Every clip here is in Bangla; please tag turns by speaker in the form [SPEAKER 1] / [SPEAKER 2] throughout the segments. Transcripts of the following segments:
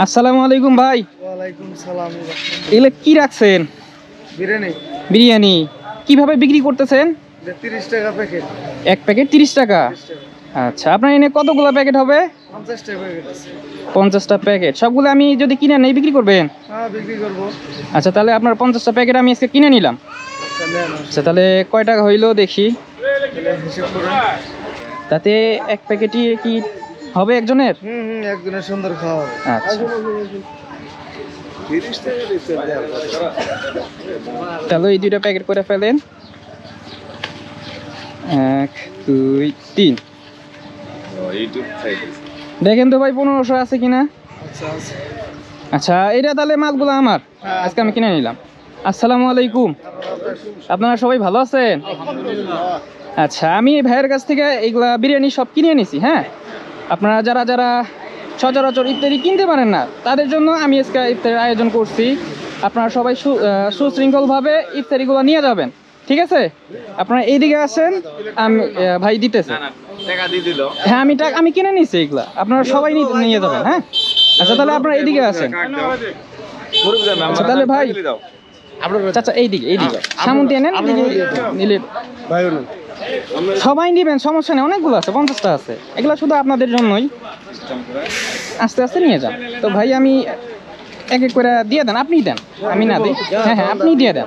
[SPEAKER 1] আসসালামু আলাইকুম ভাই।
[SPEAKER 2] ওয়ালাইকুম সালাম।
[SPEAKER 1] এগুলো কি রাখছেন?
[SPEAKER 2] বিরিয়ানি।
[SPEAKER 1] বিরিয়ানি। কীভাবে বিক্রি করতেছেন?
[SPEAKER 2] তিরিশ টাকা প্যাকেট।
[SPEAKER 1] এক প্যাকেট তিরিশ টাকা। আচ্ছা আপনার এনে কতগুলো প্যাকেট হবে?
[SPEAKER 2] প্যাকেট আছে।
[SPEAKER 1] পঞ্চাশটা প্যাকেট। সবগুলো আমি যদি কিনে নেই বিক্রি করবেন?
[SPEAKER 2] হ্যাঁ বিক্রি করব।
[SPEAKER 1] আচ্ছা তাহলে আপনার পঞ্চাশটা প্যাকেট আমি আজকে কিনে নিলাম।
[SPEAKER 2] আচ্ছা
[SPEAKER 1] আচ্ছা তাহলে কয় টাকা হইল দেখি। তাতে এক প্যাকেটই কি হবে একজনের?
[SPEAKER 2] হুম হুম একদিনের সুন্দর খাওয়া হবে।
[SPEAKER 1] আচ্ছা। তাহলে এই দুইটা প্যাকেট করে ফেলেন। এক দুই তিন। দেখেন তো ভাই পনেরোশো আছে কিনা?
[SPEAKER 2] আচ্ছা আচ্ছা
[SPEAKER 1] আচ্ছা এটা তাহলে মালগুলো আমার? আজকে আমি কিনে নিলাম। আসসালামু আলাইকুম। আপনারা সবাই ভালো আছেন? আচ্ছা আমি ভাইয়ের কাছ থেকে এইগুলা বিরিয়ানি সব কিনে নিছি হ্যাঁ? আপনারা যারা যারা সচরাচর ইফতারি কিনতে পারেন না তাদের জন্য আমি আজকে ইফতারের আয়োজন করছি। আপনারা সবাই সুশৃঙ্খলভাবে ইফতারিগুলো নিয়ে যাবেন ঠিক আছে? আপনারা এইদিকে আসেন আমি ভাই দিতেছে। হ্যাঁ আমি টাকা আমি কিনে নিছি এগুলা। আপনারা সবাই নিয়ে যাবেন হ্যাঁ? আচ্ছা তাহলে আপনারা এইদিকে আসেন। আচ্ছা তাহলে ভাই চাচা এইদিকে এইদিকে। সামন দিয়ে নেন নিলে
[SPEAKER 2] ভাই
[SPEAKER 1] সবাই নেবেন, সমস্যা নেই, অনেকগুলো আছে, পঞ্চাশটা আছে। এগুলো শুধু আপনাদের জন্যই। আস্তে আস্তে নিয়ে যান। তো ভাই, আমি এক এক করে দিয়ে দেন আপনি দেন, আমি না দিই। হ্যাঁ হ্যাঁ আপনি দিয়ে দেন।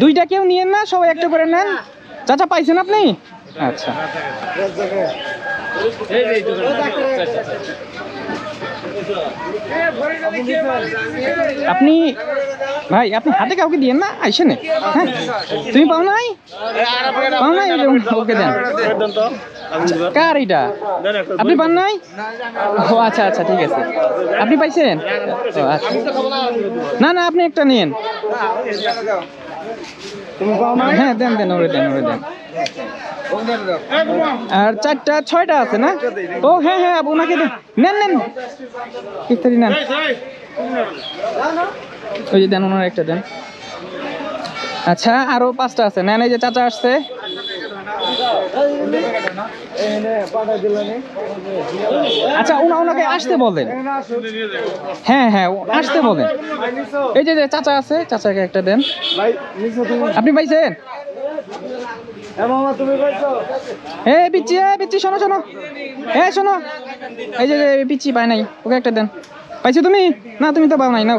[SPEAKER 1] দুইটা কেউ নিয়েন না, সবাই একটা করে নেন। চাচা, পাইছেন আপনি? আচ্ছা। আপনি, ভাই, আপনি হাতে কাউকে দিয়েন না? আইসে নে হ্যাঁ। তুমি পাও নাই? পাও নাই? ওকে দেন। কার এটা? আপনি পান নাই? ও আচ্ছা আচ্ছা ঠিক আছে। আপনি পাইছেন? আচ্ছা। না না আপনি একটা নিন হ্যাঁ দেন দেন ওরে দেন ওরে দেন। আর চারটা ছয়টা আছে না? ও হ্যাঁ হ্যাঁ ওনাকে দেন। নেন নেন। ইফতারি নেন। ওই যে দেন ওনার একটা দেন। আচ্ছা আরও পাঁচটা আছে। নেন এই যে চাচা আসছে। আচ্ছা ওনা ওনাকে আসতে বলেন। হ্যাঁ হ্যাঁ আসতে বলেন। এই যে চাচা আছে, চাচাকে একটা দেন। আপনি পাইছেন?
[SPEAKER 2] এ
[SPEAKER 1] শোনো শোনো। শোনো। এই যে নাই, ওকে একটা দেন। পাইছো তুমি? না, তুমি তো পাও নাই, নাও।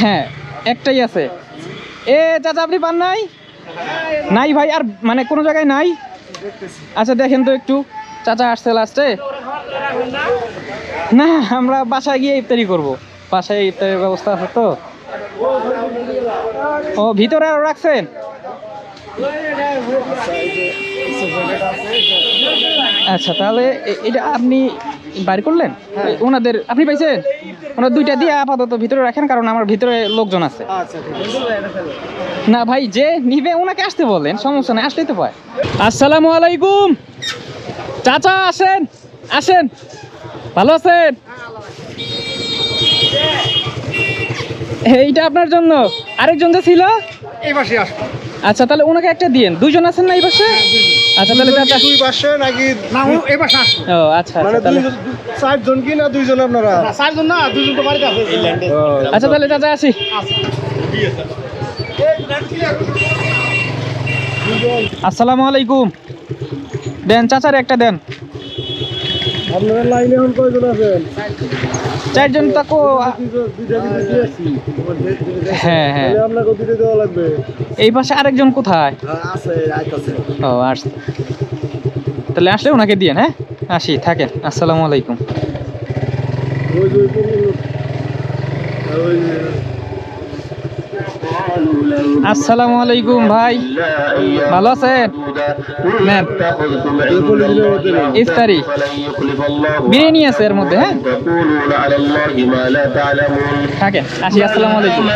[SPEAKER 1] হ্যাঁ একটাই আছে। এ, চাচা, আপনি পান নাই? নাই ভাই আর মানে কোনো জায়গায় নাই? আচ্ছা দেখেন তো একটু। চাচা আসছে লাস্টে না আমরা বাসায় গিয়ে ইফতারি করব। বাসায় ইফতারের ব্যবস্থা আছে তো। ও ভিতরে আরও রাখছেন? আচ্ছা তাহলে এটা আপনি বাইর করলেন? ওনাদের আপনি পাইছেন? ওনার দুইটা দিয়ে আপাতত ভিতরে রাখেন কারণ আমার ভিতরে লোকজন আছে।
[SPEAKER 2] আচ্ছা
[SPEAKER 1] না ভাই যে নিবে ওনাকে আসতে বলেন সমস্যা নেই আসলেই তো পায় আসসালামু আলাইকুম। চাচা আসেন আসেন। ভালো আছেন? এইটা আপনার জন্য। আরেকজন যে ছিল?
[SPEAKER 2] এই পাশে
[SPEAKER 1] আচ্ছা তাহলে ওনাকে একটা দিয়েন। দুইজন আছেন না এই পাশে? আচ্ছা তাহলে চাচা
[SPEAKER 2] দুই পাশে নাকি না এই পাশে আসো
[SPEAKER 1] ও আচ্ছা
[SPEAKER 2] মানে
[SPEAKER 1] আচ্ছা তাহলে
[SPEAKER 2] দুইজন চারজন কি না দুইজন আপনারা? চারজন না দুইজন তো বাড়িতে আছে।
[SPEAKER 1] আচ্ছা তাহলে চাচা আসি। আসসালামু আলাইকুম। দেন চাচার একটা দেন।
[SPEAKER 2] আপনারা লাইনে এখন কয়জন আছেন?
[SPEAKER 1] চারজন তাকো হ্যাঁ হ্যাঁ। এই পাশে আরেকজন কোথায়? ও, আস তাহলে আসলে ওনাকে দিয়েন হ্যাঁ? আসি, থাকেন, আসসালামু আলাইকুম
[SPEAKER 2] ওই যে ওই যে- ওই যে-
[SPEAKER 3] আসসালামু আলাইকুম ভাই। ভালো আছেন? নেন। ইফতারি। বিরিয়ানি আছে এর মধ্যে হ্যাঁ? থাকেন, আসি, আসসালামু আলাইকুম।